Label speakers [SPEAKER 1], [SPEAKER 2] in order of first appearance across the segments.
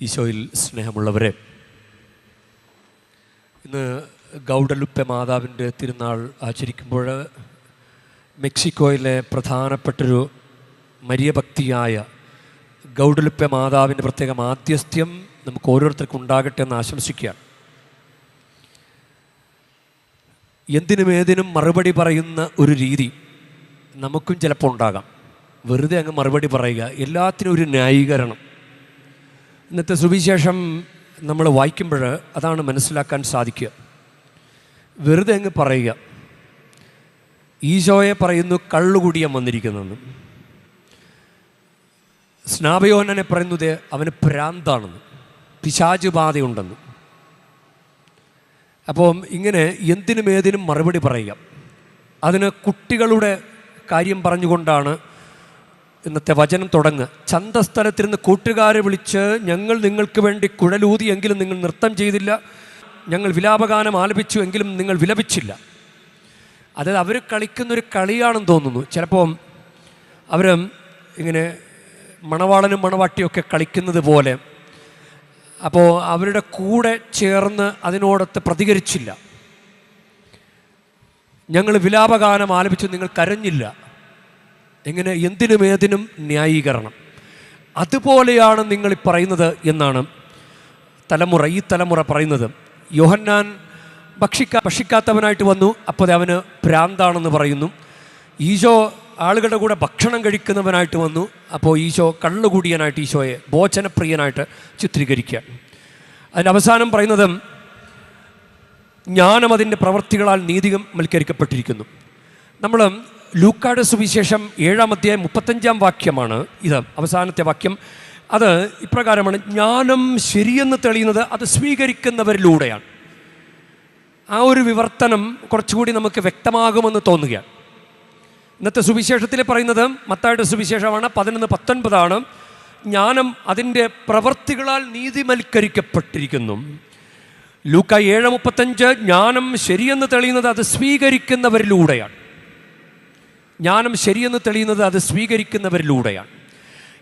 [SPEAKER 1] ഈശോയിൽ സ്നേഹമുള്ളവരെ ഇന്ന് ഗൗഡലുപ്പ മാതാവിന്റെ തിരുനാൾ ആചരിക്കുമ്പോൾ മെക്സിക്കോയിലെ പ്രധാനപ്പെട്ടൊരു മരിയഭക്തിയായ ഗൗഡലുപ്പ മാതാവിന്റെ പ്രത്യേക മാധ്യസ്ഥ്യം നമുക്ക് ഓരോരുത്തർക്കും ഉണ്ടാകട്ടെ എന്ന് ആശംസിക്കുകയാണ്. എന്തിനും ഏതിനും മറുപടി പറയുന്ന ഒരു രീതി നമുക്കും ചിലപ്പോൾ ഉണ്ടാകാം. വെറുതെ അങ്ങ് മറുപടി പറയുക എല്ലാത്തിനും ഒരു ന്യായീകരണം. ഇന്നത്തെ സുവിശേഷം നമ്മൾ വായിക്കുമ്പോൾ അതാണ് മനസ്സിലാക്കാൻ സാധിക്കുക. വെറുതെ അങ്ങ് പറയുക. ഈശോയെ പറയുന്നു കള്ളുകുടിയാൻ വന്നിരിക്കുന്നതെന്ന്. സ്നാപയോഹനനെ പറയുന്നത് അവന് ഭ്രാന്താണെന്ന് പിശാച് ബാധയുണ്ടെന്ന്. അപ്പോൾ ഇങ്ങനെ എന്തിനും ഏതിനും മറുപടി പറയുക. അതിന് കുട്ടികളുടെ കാര്യം പറഞ്ഞുകൊണ്ടാണ് ഇന്നത്തെ വചനം തുടങ്ങുക ചന്തസ്ഥലത്തിരുന്ന് കൂട്ടുകാരെ വിളിച്ച് ഞങ്ങൾ നിങ്ങൾക്ക് വേണ്ടി കുഴലൂതി എങ്കിലും നിങ്ങൾ നൃത്തം ചെയ്തില്ല. ഞങ്ങൾ വിലാപഗാനം ആലപിച്ചു എങ്കിലും നിങ്ങൾ വിലപിച്ചില്ല. അതായത് അവർ കളിക്കുന്നൊരു കളിയാണെന്ന് തോന്നുന്നു. ചിലപ്പോൾ അവർ ഇങ്ങനെ മണവാളനും മണവാട്ടിയൊക്കെ കളിക്കുന്നത് പോലെ അപ്പോൾ അവരുടെ കൂടെ ചേർന്ന് അതിനോടൊത്ത് പ്രതികരിച്ചില്ല. ഞങ്ങൾ വിലാപഗാനം ആലപിച്ചു നിങ്ങൾ കരഞ്ഞില്ല. എങ്ങനെ എന്തിനും ഏതിനും ന്യായീകരണം. അതുപോലെയാണ് നിങ്ങൾ പറയുന്നത് എന്നാണ് തലമുറ ഈ തലമുറ പറയുന്നത്. യോഹന്നാൻ ഭക്ഷിക്കാ ഭക്ഷിക്കാത്തവനായിട്ട് വന്നു അപ്പോൾ അവന് ഭ്രാന്താണെന്ന് പറയുന്നു. ഈശോ ആളുകളുടെ കൂടെ ഭക്ഷണം കഴിക്കുന്നവനായിട്ട് വന്നു അപ്പോൾ ഈശോ കള്ളുകൂടിയനായിട്ട് ഈശോയെ ഭോജനപ്രിയനായിട്ട് ചിത്രീകരിക്കുക. അതിന്റെ അവസാനം പറയുന്നത് ജ്ഞാനം അതിന്റെ പ്രവൃത്തികളാൽ നീതികം വൽക്കരിക്കപ്പെട്ടിരിക്കുന്നു നമ്മൾ ലൂക്കാട് സുവിശേഷം ഏഴാമത്തെ മുപ്പത്തഞ്ചാം വാക്യമാണ് ഇത് അവസാനത്തെ വാക്യം. അത് ഇപ്രകാരമാണ് ജ്ഞാനം ശരിയെന്ന് തെളിയുന്നത് അത് സ്വീകരിക്കുന്നവരിലൂടെയാണ്. ആ ഒരു വിവർത്തനം കുറച്ചുകൂടി നമുക്ക് വ്യക്തമാകുമെന്ന് തോന്നുകയാണ്. ഇന്നത്തെ സുവിശേഷത്തിൽ പറയുന്നത് മത്തായുടെ സുവിശേഷമാണ് പതിനൊന്ന് പത്തൊൻപതാണ് ജ്ഞാനം അതിന്റെ പ്രവൃത്തികളാൽ നീതിമൽക്കരിക്കപ്പെട്ടിരിക്കുന്നു. ലൂക്ക ഏഴ് മുപ്പത്തഞ്ച് ജ്ഞാനം ശരിയെന്ന് തെളിയുന്നത് അത് സ്വീകരിക്കുന്നവരിലൂടെയാണ്. ജ്ഞാനം ശരിയെന്ന് തെളിയുന്നത് അത് സ്വീകരിക്കുന്നവരിലൂടെയാണ്.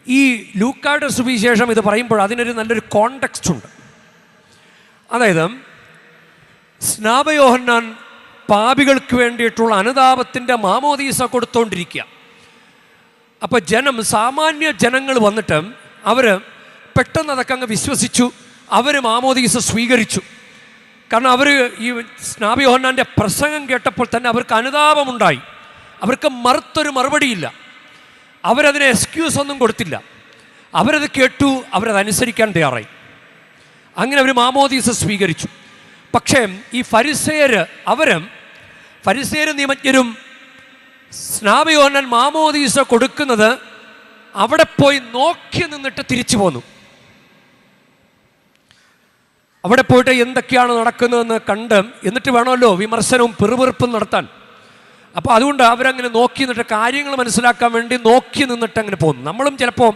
[SPEAKER 1] ഈ ലൂക്കായുടെ സുവിശേഷം ഇത് പറയുമ്പോൾ അതിനൊരു നല്ലൊരു കോണ്ടക്സ്റ്റ് ഉണ്ട്. അതായത് സ്നാപയോഹന്നാൻ പാപികൾക്ക് വേണ്ടിയിട്ടുള്ള അനുതാപത്തിന്റെ മാമോദീസ കൊടുത്തുകൊണ്ടിരിക്കുക അപ്പോൾ ജനം സാമാന്യ ജനങ്ങൾ വന്നിട്ട് അവർ പെട്ടെന്ന് അതൊക്കെ അങ്ങ് വിശ്വസിച്ചു അവർ മാമോദീസ സ്വീകരിച്ചു. കാരണം അവർ ഈ സ്നാപയോഹന്നാന്റെ പ്രസംഗം കേട്ടപ്പോൾ തന്നെ അവർക്ക് അനുതാപമുണ്ടായി. അവർക്ക് മറുത്തൊരു മറുപടിയില്ല. അവരതിന് എക്സ്ക്യൂസ് ഒന്നും കൊടുത്തില്ല. അവരത് കേട്ടു അവരത് അനുസരിക്കാൻ തയ്യാറായി. അങ്ങനെ അവർ മാമോദീസ സ്വീകരിച്ചു. പക്ഷേ ഈ ഫരിസേര് അവരും ഫരിസേര് നിയമജ്ഞരും സ്നാപയോഹനൻ മാമോദീസ കൊടുക്കുന്നത് അവിടെ പോയി നോക്കി നിന്നിട്ട് തിരിച്ചു പോന്നു. അവിടെ പോയിട്ട് എന്തൊക്കെയാണ് നടക്കുന്നതെന്ന് കണ്ട് എന്നിട്ട് വേണമല്ലോ വിമർശനവും പിറുപിറുപ്പും നടത്താൻ. അപ്പോൾ അതുകൊണ്ട് അവരങ്ങനെ നോക്കി നിന്നിട്ട് കാര്യങ്ങൾ മനസ്സിലാക്കാൻ വേണ്ടി നോക്കി നിന്നിട്ട് അങ്ങനെ പോകുന്നു. നമ്മളും ചിലപ്പോൾ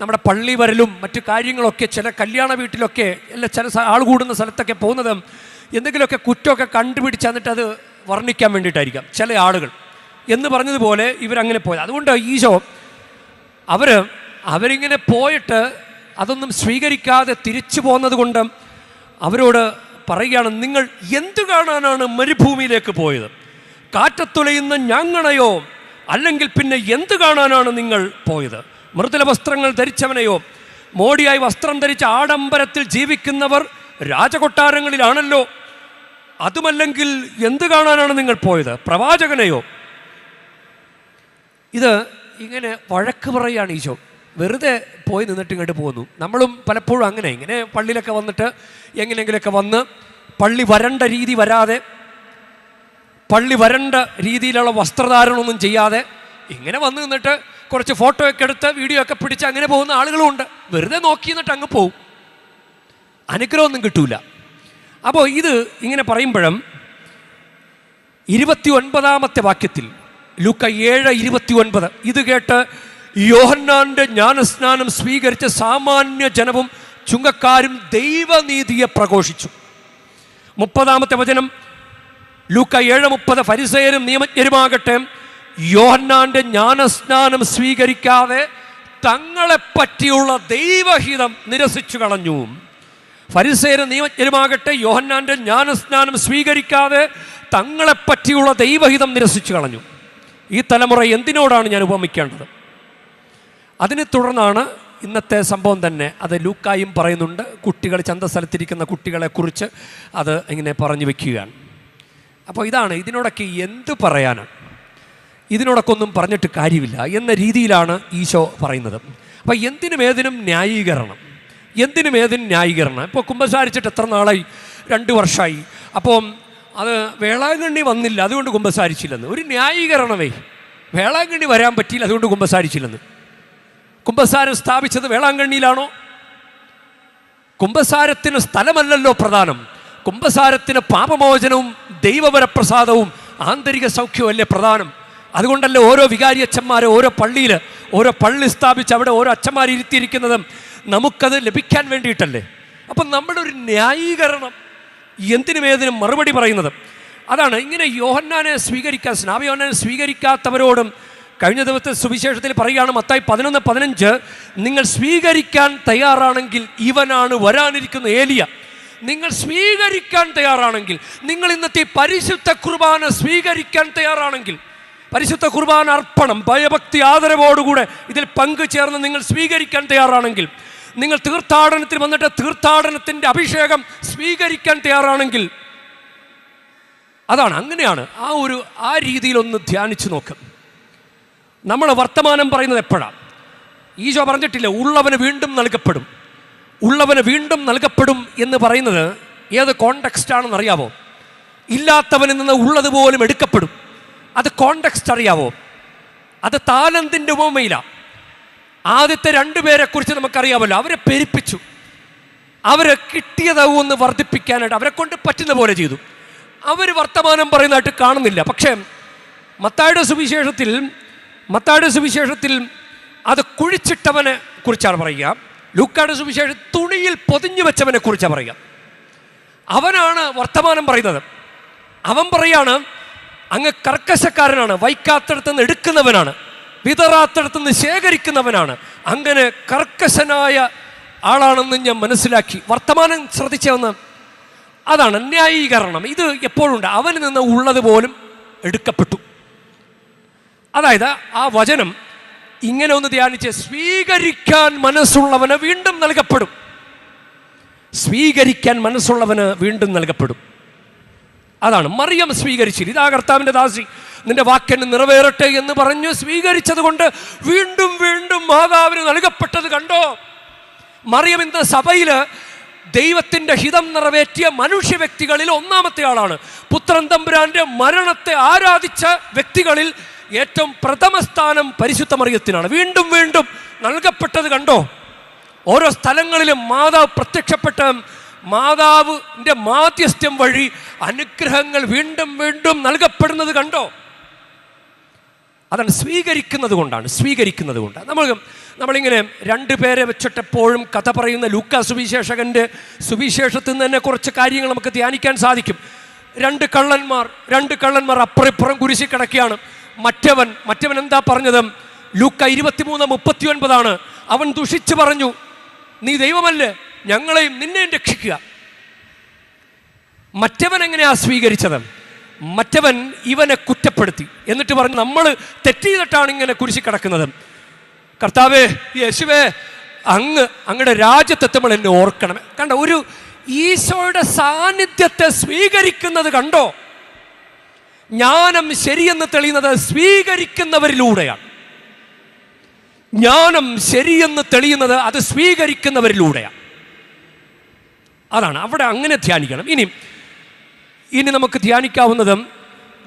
[SPEAKER 1] നമ്മുടെ പള്ളി വരലും മറ്റു കാര്യങ്ങളൊക്കെ ചില കല്യാണ വീട്ടിലൊക്കെ അല്ല ചില ആൾ കൂടുന്ന സ്ഥലത്തൊക്കെ പോകുന്നത് എന്തെങ്കിലുമൊക്കെ കുറ്റമൊക്കെ കണ്ടുപിടിച്ച് എന്നിട്ട് അത് വർണിക്കാൻ വേണ്ടിയിട്ടായിരിക്കാം. ചില ആളുകൾ. എന്ന് പറഞ്ഞതുപോലെ ഇവരങ്ങനെ പോയത്. അതുകൊണ്ട് ഈശോ അവർ അവരിങ്ങനെ പോയിട്ട് അതൊന്നും സ്വീകരിക്കാതെ തിരിച്ചു പോകുന്നത് കൊണ്ട് അവരോട് പറയുകയാണ് നിങ്ങൾ എന്തു കാണാനാണ് മരുഭൂമിയിലേക്ക് പോയത്? കാറ്റത്തുലയുന്ന ഞങ്ങളെയോ അല്ലെങ്കിൽ പിന്നെ എന്ത് കാണാനാണ് നിങ്ങൾ പോയത്? മൃദുല വസ്ത്രങ്ങൾ ധരിച്ചവനെയോ മോടിയായി വസ്ത്രം ധരിച്ച ആഡംബരത്തിൽ ജീവിക്കുന്നവർ രാജകൊട്ടാരങ്ങളിലാണല്ലോ. അതുമല്ലെങ്കിൽ എന്ത് കാണാനാണ് നിങ്ങൾ പോയത്? പ്രവാചകനെയോ? ഇത് ഇങ്ങനെ വഴക്ക് പറയുകയാണ് ഈശോ. വെറുതെ പോയി നിന്നിട്ട് ഇങ്ങോട്ട് പോകുന്നു. നമ്മളും പലപ്പോഴും അങ്ങനെ. ഇങ്ങനെ പള്ളിയിലൊക്കെ വന്നിട്ട് എങ്ങനെയെങ്കിലുമൊക്കെ വന്ന് പള്ളി വരണ്ട രീതി വരാതെ പള്ളി വരണ്ട രീതിയിലുള്ള വസ്ത്രധാരണമൊന്നും ചെയ്യാതെ ഇങ്ങനെ വന്നു നിന്നിട്ട് കുറച്ച് ഫോട്ടോ ഒക്കെ എടുത്ത് വീഡിയോ ഒക്കെ പിടിച്ച് അങ്ങനെ പോകുന്ന ആളുകളുമുണ്ട്. വെറുതെ നോക്കി നിന്നിട്ട് അങ്ങ് പോവും. അനുഗ്രഹമൊന്നും കിട്ടൂല. അപ്പോൾ ഇത് ഇങ്ങനെ പറയുമ്പോഴും ഇരുപത്തി ഒൻപതാമത്തെ വാക്യത്തിൽ ലൂക്ക ഏഴ് ഇരുപത്തി ഒൻപത് ഇത് കേട്ട് യോഹന്നാന്റെ ജ്ഞാനസ്നാനം സ്വീകരിച്ച സാമാന്യ ജനവും ചുങ്കക്കാരും ദൈവനീതിയെ പ്രഘോഷിച്ചു. മുപ്പതാമത്തെ വചനം ലൂക്ക ഏഴ് മുപ്പത് ഫരിസയരും നിയമജ്ഞരുമാകട്ടെ യോഹന്നാന്റെ ജ്ഞാനസ്നാനം സ്വീകരിക്കാതെ തങ്ങളെ പറ്റിയുള്ള ദൈവഹിതം നിരസിച്ചു കളഞ്ഞു. ഫരിസേര നിയമജ്ഞരുമാകട്ടെ യോഹന്നാന്റെ ജ്ഞാനസ്നാനം സ്വീകരിക്കാതെ തങ്ങളെ പറ്റിയുള്ള ദൈവഹിതം നിരസിച്ചു കളഞ്ഞു. ഈ തലമുറ എന്തിനോടാണ് ഞാൻ ഉപമിക്കേണ്ടത്? അതിനെ തുടർന്നാണ് ഇന്നത്തെ സംഭവം തന്നെ. അത് ലൂക്കായും പറയുന്നുണ്ട്. കുട്ടികൾ ചന്തസ്ഥലത്തിരിക്കുന്ന കുട്ടികളെക്കുറിച്ച് അത് ഇങ്ങനെ പറഞ്ഞു വെക്കുകയാണ്. അപ്പോൾ ഇതാണ് ഇതിനോടൊക്കെ എന്ത് പറയാനാണ്? ഇതിനോടൊക്കെ ഒന്നും പറഞ്ഞിട്ട് കാര്യമില്ല എന്ന രീതിയിലാണ് ഈശോ പറയുന്നത്. അപ്പോൾ എന്തിനും ഏതിനും ന്യായീകരണം. എന്തിനും ഏതിനും ന്യായീകരണം. ഇപ്പോൾ കുമ്പസാരിച്ചിട്ട് എത്ര നാളായി? രണ്ട് വർഷമായി അപ്പോൾ അത് വേളാങ്കണ്ണി വന്നില്ല അതുകൊണ്ട് കുമ്പസാരിച്ചില്ലെന്ന്. ഒരു ന്യായീകരണമേ. വേളാങ്കണ്ണി വരാൻ പറ്റിയില്ല അതുകൊണ്ട് കുമ്പസാരിച്ചില്ലെന്ന്. കുമ്പസാരം സ്ഥാപിച്ചത് വേളാങ്കണ്ണിയിലാണോ? കുംഭസാരത്തിന് സ്ഥലമല്ലല്ലോ പ്രധാനം. കുംഭസാരത്തിന് പാപമോചനവും ദൈവപരപ്രസാദവും ആന്തരിക സൗഖ്യവും അല്ലേ പ്രധാനം. അതുകൊണ്ടല്ലേ ഓരോ വികാരി അച്ഛന്മാരെ ഓരോ പള്ളിയിൽ ഓരോ പള്ളി സ്ഥാപിച്ച് അവിടെ ഓരോ അച്ഛന്മാർ ഇരുത്തിയിരിക്കുന്നതും നമുക്കത് ലഭിക്കാൻ വേണ്ടിയിട്ടല്ലേ? അപ്പം നമ്മുടെ ഒരു ന്യായീകരണം എന്തിനും ഏതിനും മറുപടി പറയുന്നത്. അതാണ് ഇങ്ങനെ യോഹന്നാനെ സ്വീകരിക്കാൻ സ്നാപ യോഹന്നാനെ സ്വീകരിക്കാത്തവരോടും കഴിഞ്ഞ ദിവസത്തെ സുവിശേഷത്തിൽ പറയുകയാണ് മത്തായി പതിനൊന്ന് പതിനഞ്ച് നിങ്ങൾ സ്വീകരിക്കാൻ തയ്യാറാണെങ്കിൽ ഇവനാണ് വരാനിരിക്കുന്ന ഏലിയ. നിങ്ങൾ സ്വീകരിക്കാൻ തയ്യാറാണെങ്കിൽ നിങ്ങൾ ഇന്നത്തെ പരിശുദ്ധ കുർബാന സ്വീകരിക്കാൻ തയ്യാറാണെങ്കിൽ പരിശുദ്ധ കുർബാന അർപ്പണം ഭയഭക്തി ആദരവോടുകൂടെ ഇതിൽ പങ്കുചേർന്ന് നിങ്ങൾ സ്വീകരിക്കാൻ തയ്യാറാണെങ്കിൽ നിങ്ങൾ തീർത്ഥാടനത്തിൽ വന്നിട്ട് തീർത്ഥാടനത്തിന്റെ അഭിഷേകം സ്വീകരിക്കാൻ തയ്യാറാണെങ്കിൽ അതാണ് അങ്ങനെയാണ് ആ ഒരു ആ രീതിയിലൊന്ന് ധ്യാനിച്ചു നോക്ക്. നമ്മൾ വർത്തമാനം പറയുന്നത് എപ്പോഴാണ് ഈശോ പറഞ്ഞിട്ടില്ല ഉള്ളവന് വീണ്ടും നൽകപ്പെടും. ഉള്ളവന് വീണ്ടും നൽകപ്പെടും എന്ന് പറയുന്നത് ഏത് കോണ്ടെക്സ്റ്റ് ആണെന്ന് അറിയാവോ? ഇല്ലാത്തവനിൽ നിന്ന് ഉള്ളതുപോലും എടുക്കപ്പെടും. അത് കോണ്ടെക്സ്റ്റ് അറിയാവോ? അത് താലന്തിന്റെ ഉപമയിലാണ് ആദ്യത്തെ രണ്ടുപേരെ കുറിച്ച് നമുക്കറിയാമല്ലോ. അവരെ പെരുപ്പിച്ചു. അവരെ കിട്ടിയതാവും ഒന്ന് വർദ്ധിപ്പിക്കാനായിട്ട് അവരെ കൊണ്ട് പറ്റുന്ന പോലെ ചെയ്തു. അവർ വർത്തമാനം പറയുന്നതായിട്ട് കാണുന്നില്ല. പക്ഷേ മത്തായുടെ സുവിശേഷത്തിൽ മത്തായുടെ സുവിശേഷത്തിൽ അത് കുഴിച്ചിട്ടവനെ കുറിച്ചാണ് പറയുക. ലൂക്കായുടെ സുവിശേഷം തുണിയിൽ പൊതിഞ്ഞു വെച്ചവനെ കുറിച്ചാണ് പറയുക. അവനാണ് വർത്തമാനം പറയുന്നത്. അവൻ പറയാണ് അങ്ങ് കർക്കശക്കാരനാണ് വൈക്കാത്തടത്ത് നിന്ന് എടുക്കുന്നവനാണ് വിതറാത്തടത്ത് നിന്ന് ശേഖരിക്കുന്നവനാണ് അങ്ങനെ കർക്കശനായ ആളാണെന്ന് ഞാൻ മനസ്സിലാക്കി. വർത്തമാനം ശ്രദ്ധിച്ചതെന്ന് അതാണ് ന്യായീകരണം. ഇത് എപ്പോഴുണ്ട്? അവനിൽ നിന്ന് ഉള്ളത് പോലും എടുക്കപ്പെട്ടു. അതായത് ആ വചനം ഇങ്ങനെ ഒന്ന് ധ്യാനിച്ച് സ്വീകരിക്കാൻ മനസ്സുള്ളവന് വീണ്ടും നൽകപ്പെടും. സ്വീകരിക്കാൻ മനസ്സുള്ളവന് വീണ്ടും നൽകപ്പെടും. അതാണ് മറിയം സ്വീകരിച്ചില്ല ഇതാ കർത്താവിന്റെ ദാസി നിന്റെ വാക്കിന് നിറവേറട്ടെ എന്ന് പറഞ്ഞു സ്വീകരിച്ചത് കൊണ്ട് വീണ്ടും വീണ്ടും മാതാവിന് നൽകപ്പെട്ടത് കണ്ടോ? മറിയം ഇന്ന് സഭയിൽ ദൈവത്തിന്റെ ഹിതം നിറവേറ്റിയ മനുഷ്യ വ്യക്തികളിൽ ഒന്നാമത്തെ ആളാണ്. പുത്രൻ തമ്പുരാന്റെ മരണത്തെ ആരാധിച്ച വ്യക്തികളിൽ ഏറ്റവും പ്രഥമ സ്ഥാനം പരിശുദ്ധ മറിയത്തിനാണ് വീണ്ടും വീണ്ടും നൽകപ്പെട്ടത് കണ്ടോ? ഓരോ സ്ഥലങ്ങളിലും മാതാവ് പ്രത്യക്ഷപ്പെട്ട മാതാവിന്റെ മാധ്യസ്ഥ്യം വഴി അനുഗ്രഹങ്ങൾ വീണ്ടും വീണ്ടും നൽകപ്പെടുന്നത് കണ്ടോ? അതാണ് സ്വീകരിക്കുന്നത് കൊണ്ടാണ് സ്വീകരിക്കുന്നത് കൊണ്ടാണ് നമ്മൾ നമ്മളിങ്ങനെ രണ്ട് പേരെ വെച്ചിട്ടെപ്പോഴും കഥ പറയുന്ന ലൂക്ക സുവിശേഷകന്റെ സുവിശേഷത്തിൽ നിന്ന് തന്നെ കുറച്ച് കാര്യങ്ങൾ നമുക്ക് ധ്യാനിക്കാൻ സാധിക്കും. രണ്ട് കള്ളന്മാർ രണ്ട് കള്ളന്മാർ അപ്പുറപ്പുറം കുരിശി കിടക്കുകയാണ്. മറ്റവൻ മറ്റവൻ എന്താ പറഞ്ഞത്? ലൂക്ക ഇരുപത്തിമൂന്ന് മുപ്പത്തി ഒൻപതാണ് അവൻ ദുഷിച്ചു പറഞ്ഞു നീ ദൈവമല്ലേ? ഞങ്ങളെയും നിന്നെയും രക്ഷിക്കുക. മറ്റവൻ എങ്ങനെയാ സ്വീകരിച്ചത്? മറ്റവൻ ഇവനെ കുറ്റപ്പെടുത്തി. എന്നിട്ട് പറഞ്ഞു നമ്മൾ തെറ്റ് ചെയ്തിട്ടാണ് ഇങ്ങനെ കുരിശി കിടക്കുന്നത്. കർത്താവേ യേശുവേ അങ്ങ് അങ്ങയുടെ രാജ്യത്തെത്തുമ്പോൾ എന്നെ ഓർക്കണം. കണ്ട ഒരു ഈശോയുടെ സാന്നിധ്യത്തെ സ്വീകരിക്കുന്നത് കണ്ടോ? ജ്ഞാനം ശരിയെന്ന് തെളിയുന്നത് സ്വീകരിക്കുന്നവരിലൂടെയാണ്. ജ്ഞാനം ശരിയെന്ന് തെളിയുന്നത് അത് സ്വീകരിക്കുന്നവരിലൂടെയാണ്. അതാണ് അവിടെ അങ്ങനെ ധ്യാനിക്കണം. ഇനി ഇനി നമുക്ക് ധ്യാനിക്കാവുന്നതും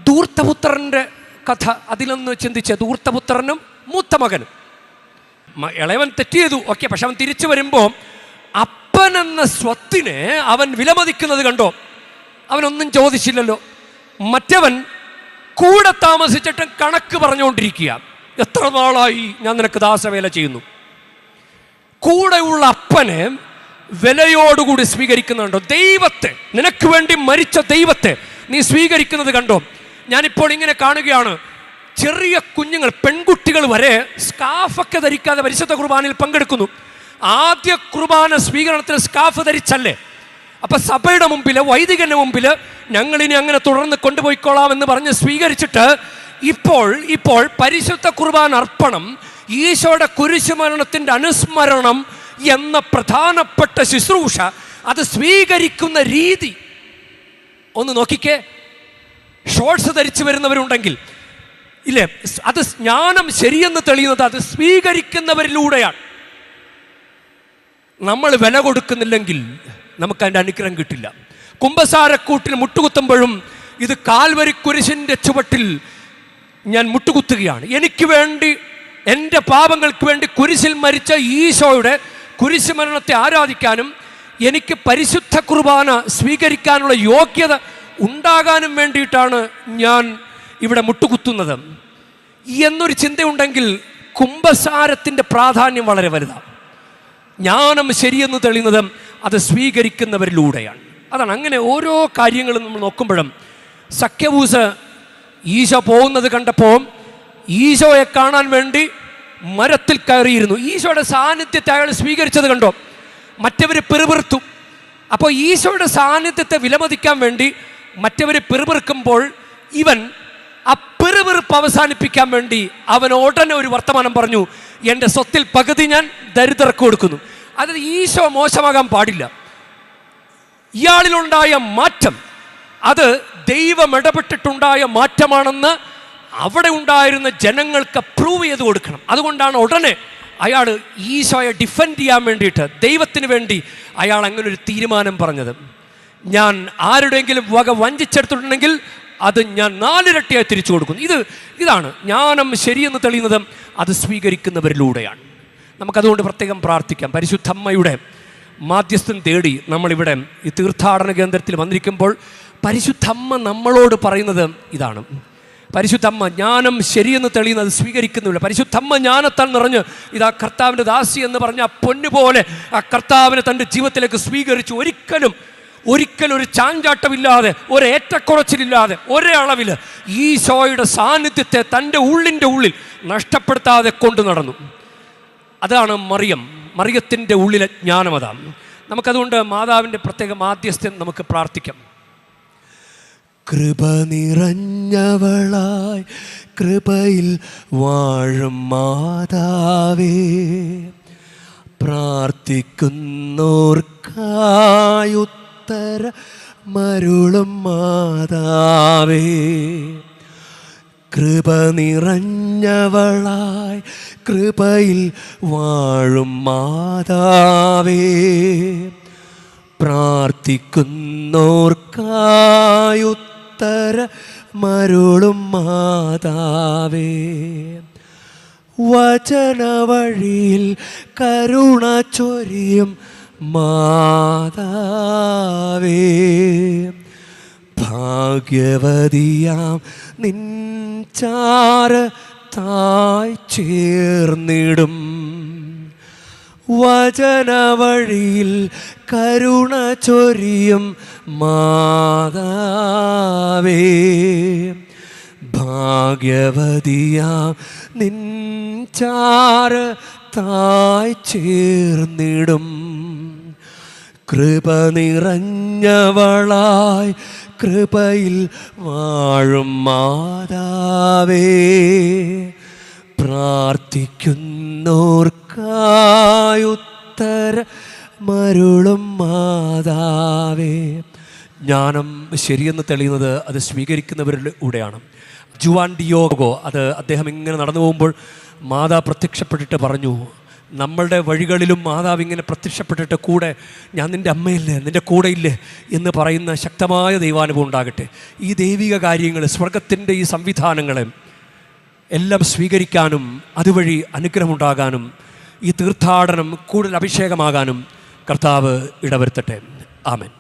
[SPEAKER 1] ധൂർത്തപുത്രന്റെ കഥ. അതിലൊന്ന് ചിന്തിച്ച് ധൂർത്തപുത്രനും മൂത്ത മകനും ഇളയവൻ തെറ്റിയതു ഓക്കെ പക്ഷെ അവൻ തിരിച്ചു വരുമ്പോൾ അപ്പൻ എന്ന സ്വത്തിനെ അവൻ വിലമതിക്കുന്നത് കണ്ടോ? അവനൊന്നും ചോദിച്ചില്ലല്ലോ. മറ്റവൻ കൂടെ താമസിച്ചിട്ട് കണക്ക് പറഞ്ഞുകൊണ്ടിരിക്കുക. എത്ര നാളായി ഞാൻ നിനക്ക് ദാസവേല ചെയ്യുന്നു? കൂടെയുള്ള അപ്പനെ വിലയോടുകൂടി സ്വീകരിക്കുന്നുണ്ടോ? ദൈവത്തെ നിനക്ക് വേണ്ടി മരിച്ച ദൈവത്തെ നീ സ്വീകരിക്കുന്നത് കണ്ടോ? ഞാനിപ്പോൾ ഇങ്ങനെ കാണുകയാണ്. ചെറിയ കുഞ്ഞുങ്ങൾ പെൺകുട്ടികൾ വരെ സ്കാഫൊക്കെ ധരിക്കാതെ പരിശുദ്ധ കുർബാനയിൽ പങ്കെടുക്കുന്നു. ആദ്യ കുർബാന സ്വീകരണത്തിന് സ്കാഫ് ധരിച്ചല്ലേ? അപ്പൊ സഭയുടെ മുമ്പിൽ വൈദികന്റെ മുമ്പിൽ ഞങ്ങൾ ഇനി അങ്ങനെ തുടർന്ന് കൊണ്ടുപോയിക്കോളാം എന്ന് പറഞ്ഞ് സ്വീകരിച്ചിട്ട് ഇപ്പോൾ ഇപ്പോൾ പരിശുദ്ധ കുർബാൻ അർപ്പണം ഈശോയുടെ കുരിശുമരണത്തിന്റെ അനുസ്മരണം എന്ന പ്രധാനപ്പെട്ട ശുശ്രൂഷ അത് സ്വീകരിക്കുന്ന രീതി. ഒന്ന് നോക്കിക്കേ. ഷോർട്സ് ധരിച്ചു വരുന്നവരുണ്ടെങ്കിൽ ഇല്ലേ? അത് ജ്ഞാനം ശരിയെന്ന് തെളിയുന്നത് അത് സ്വീകരിക്കുന്നവരിലൂടെയാണ്. നമ്മൾ വില കൊടുക്കുന്നില്ലെങ്കിൽ നമുക്ക് അതിന്റെ അനുഗ്രഹം കിട്ടില്ല. കുംഭസാരക്കൂട്ടിൽ മുട്ടുകുത്തുമ്പോഴും ഇത് കാൽവരി കുരിശിന്റെ ചുവട്ടിൽ ഞാൻ മുട്ടുകുത്തുകയാണ്. എനിക്ക് വേണ്ടി എന്റെ പാപങ്ങൾക്ക് വേണ്ടി കുരിശിൽ മരിച്ച ഈശോയുടെ കുരിശ് മരണത്തെ ആരാധിക്കാനും എനിക്ക് പരിശുദ്ധ കുർബാന സ്വീകരിക്കാനുള്ള യോഗ്യത ഉണ്ടാകാനും വേണ്ടിയിട്ടാണ് ഞാൻ ഇവിടെ മുട്ടുകുത്തുന്നത്. എന്നൊരു ചിന്തയുണ്ടെങ്കിൽ കുംഭസാരത്തിന്റെ പ്രാധാന്യം വളരെ വലുതാണ്. ജ്ഞാനം ശരിയെന്ന് തെളിയുന്നത് അത് സ്വീകരിക്കുന്നവരിലൂടെയാണ്. അതാണ് അങ്ങനെ ഓരോ കാര്യങ്ങളും നമ്മൾ നോക്കുമ്പോഴും സഖ്യവൂസ് ഈശോ പോകുന്നത് കണ്ടപ്പോൾ ഈശോയെ കാണാൻ വേണ്ടി മരത്തിൽ കയറിയിരുന്നു. ഈശോയുടെ സാന്നിധ്യത്തെ അയാൾ സ്വീകരിച്ചത് കണ്ടോ? മറ്റവർ പിറുപിറുത്തു. അപ്പോൾ ഈശോയുടെ സാന്നിധ്യത്തെ വിലമതിക്കാൻ വേണ്ടി മറ്റവർ പിറുപിറുക്കുമ്പോൾ ഇവൻ ആ പിറുപിറുപ്പ് അവസാനിപ്പിക്കാൻ വേണ്ടി അവൻ ഉടനെ ഒരു വർത്തമാനം പറഞ്ഞു എന്റെ സ്വത്തിൽ പകുതി ഞാൻ ദരിദ്രർക്ക് കൊടുക്കുന്നു. അത് ഈശോ മോശമാകാൻ പാടില്ല. ഇയാളിലുണ്ടായ മാറ്റം അത് ദൈവം ഇടപെട്ടിട്ടുണ്ടായ മാറ്റമാണെന്ന് അവിടെ ഉണ്ടായിരുന്ന ജനങ്ങൾക്ക് പ്രൂവ് ചെയ്ത് കൊടുക്കണം. അതുകൊണ്ടാണ് ഉടനെ അയാൾ ഈശോയെ ഡിഫെൻഡ് ചെയ്യാൻ വേണ്ടിയിട്ട് ദൈവത്തിന് വേണ്ടി അയാൾ അങ്ങനെ ഒരു തീരുമാനം പറഞ്ഞത്. ഞാൻ ആരുടെയെങ്കിലും വക വഞ്ചിച്ചെടുത്തിട്ടുണ്ടെങ്കിൽ അത് ഞാൻ നാലിരട്ടിയായി തിരിച്ചു കൊടുക്കുന്നു. ഇത് ഇതാണ് ജ്ഞാനം ശരിയെന്ന് തെളിയുന്നത് അത് സ്വീകരിക്കുന്നവരിലൂടെയാണ്. നമുക്കതുകൊണ്ട് പ്രത്യേകം പ്രാർത്ഥിക്കാം. പരിശുദ്ധമ്മയുടെ മാധ്യസ്ഥം തേടി നമ്മളിവിടെ ഈ തീർത്ഥാടന കേന്ദ്രത്തിൽ വന്നിരിക്കുമ്പോൾ പരിശുദ്ധമ്മ നമ്മളോട് പറയുന്നത് ഇതാണ്. പരിശുദ്ധമ്മ ജ്ഞാനം ശരിയെന്ന് തെളിയുന്നത് സ്വീകരിക്കുന്നില്ല പരിശുദ്ധമ്മ ജ്ഞാനത്താൽ നിറഞ്ഞ് ഇതാ കർത്താവിന്റെ ദാസി എന്ന് പറഞ്ഞ ആ പൊന്നുപോലെ ആ കർത്താവിനെ തന്റെ ജീവിതത്തിലേക്ക് സ്വീകരിച്ചു. ഒരിക്കലും ഒരിക്കലും ഒരു ചാഞ്ചാട്ടമില്ലാതെ ഒരു ഏറ്റക്കുറച്ചിലില്ലാതെ ഒരേ അളവിൽ ഈശോയുടെ സാന്നിധ്യത്തെ തന്റെ ഉള്ളിന്റെ ഉള്ളിൽ നഷ്ടപ്പെടുത്താതെ കൊണ്ടു നടന്നു. അതാണ് മറിയം. മറിയത്തിന്റെ ഉള്ളിലെ ജ്ഞാനം അതാണ്. നമുക്കതുകൊണ്ട് മാതാവിന്റെ പ്രത്യേക മാധ്യസ്ഥ്യം നമുക്ക് പ്രാർത്ഥിക്കാം.
[SPEAKER 2] കൃപ നിറഞ്ഞവളായി കൃപയിൽ വാഴും മാതാവേ പ്രാർത്ഥിക്കുന്നോർക്കായുത്തര മരുളും മാതാവേ. കൃപ നിറഞ്ഞവളായി കൃപയിൽ വാഴും മാതാവേ. പ്രാർത്ഥിക്കുന്നോർക്കായുത്തര മരുളും മാതാവേ. വചനവഴിയിൽ കരുണ ചൊരിയും മാതാവേ. ഭാഗ്യവതിയാം. നിൻചാര തായ് ചേർന്നിടും. വചനവഴിയിൽ കരുണ ചൊരിയും മാതാവേ. ഭാഗ്യവതിയാം. നിൻചാര തായ് ചേർന്നിടും. കൃപ നിറഞ്ഞവളായി കൃപയിൽ വാഴും മാതാവേ. പ്രാർത്ഥിക്കുന്നോർക്കായുത്തര മരുളും മാതാവേ. ജ്ഞാനം ശരിയെന്ന് തെളിയുന്നത് അത് സ്വീകരിക്കുന്നവരിലൂടെയാണ് ജുവാൻ ഡിയോഗോ അത് അദ്ദേഹം ഇങ്ങനെ നടന്നു പോകുമ്പോൾ മാതാ പ്രത്യക്ഷപ്പെട്ടിട്ട് പറഞ്ഞു നമ്മളുടെ വഴികളിലും മാതാവ് ഇങ്ങനെ പ്രത്യക്ഷപ്പെട്ടിട്ട് കൂടെ ഞാൻ നിന്റെ അമ്മയില്ലേ? നിന്റെ കൂടെയില്ലേ? എന്ന് പറയുന്ന ശക്തമായ ദൈവാനുഭവം ഉണ്ടാകട്ടെ. ഈ ദൈവിക കാര്യങ്ങൾ സ്വർഗത്തിന്റെ ഈ സംവിധാനങ്ങളെ എല്ലാം സ്വീകരിക്കാനും അതുവഴി അനുഗ്രഹമുണ്ടാകാനും ഈ തീർത്ഥാടനം കൂടുതൽ അഭിഷേകമാകാനും കർത്താവ് ഇടവരുത്തട്ടെ. ആമൻ.